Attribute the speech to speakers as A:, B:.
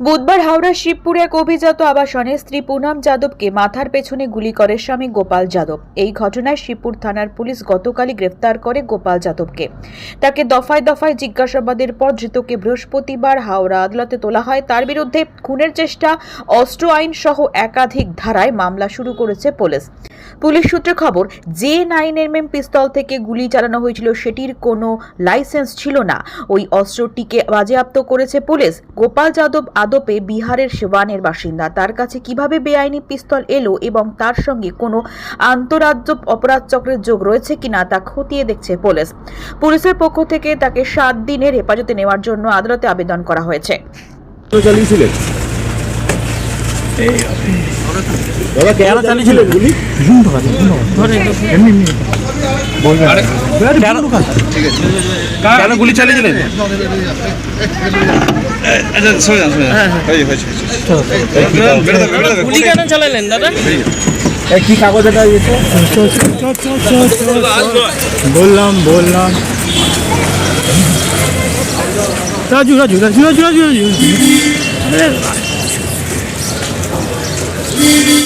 A: বুধবার হাওড়া শিবপুরে এক অভিজাত আবাসনে স্ত্রী পুনম যাদবকে মাথার পেছনে গুলি করে স্বামী গোপাল যাদব। এই ঘটনায় শিবপুর থানার পুলিশ গতকালই গ্রেফতার করে গোপাল যাদবকে। তাকে দফায় দফায় জিজ্ঞাসাবাদের পর ধৃতকে বৃহস্পতিবার হাওড়া আদালতে তোলা হয়। তার বিরুদ্ধে খুনের চেষ্টা, অস্ত্র আইন সহ একাধিক ধারায় মামলা শুরু করেছে পুলিশ। পুলিশ সূত্রে খবর, যে নাইন এমএম পিস্তল থেকে গুলি চালানো হয়েছিল সেটির কোনো লাইসেন্স ছিল না। ওই অস্ত্রটিকে বাজেয়াপ্ত করেছে পুলিশ। গোপাল যাদব আদপে বিহারের সেবানের বাসিন্দা। তার কাছে কীভাবে বেআইনি পিস্তল এলো এবং তার সঙ্গে কোনো আন্তরাজ্য অপরাধ চক্রের যোগ রয়েছে কিনা তা খতিয়ে দেখছে পুলিশ। পুলিশের পক্ষ থেকে তাকে সাত দিনের হেফাজতে নেওয়ার জন্য আদালতে আবেদন করা হয়েছে।
B: চালিয়েছিলেন? দাদা কেন চালিয়েছিলেন? গুলি
C: কেন গুলি চালিয়েছিলেন বেরো দাও।
D: গুলি কেন চালালেন দাদা?
B: কি কাগজ এটা
E: বললাম বললাম। রাজু রাজু রাজু রাজু রাজু রাজু।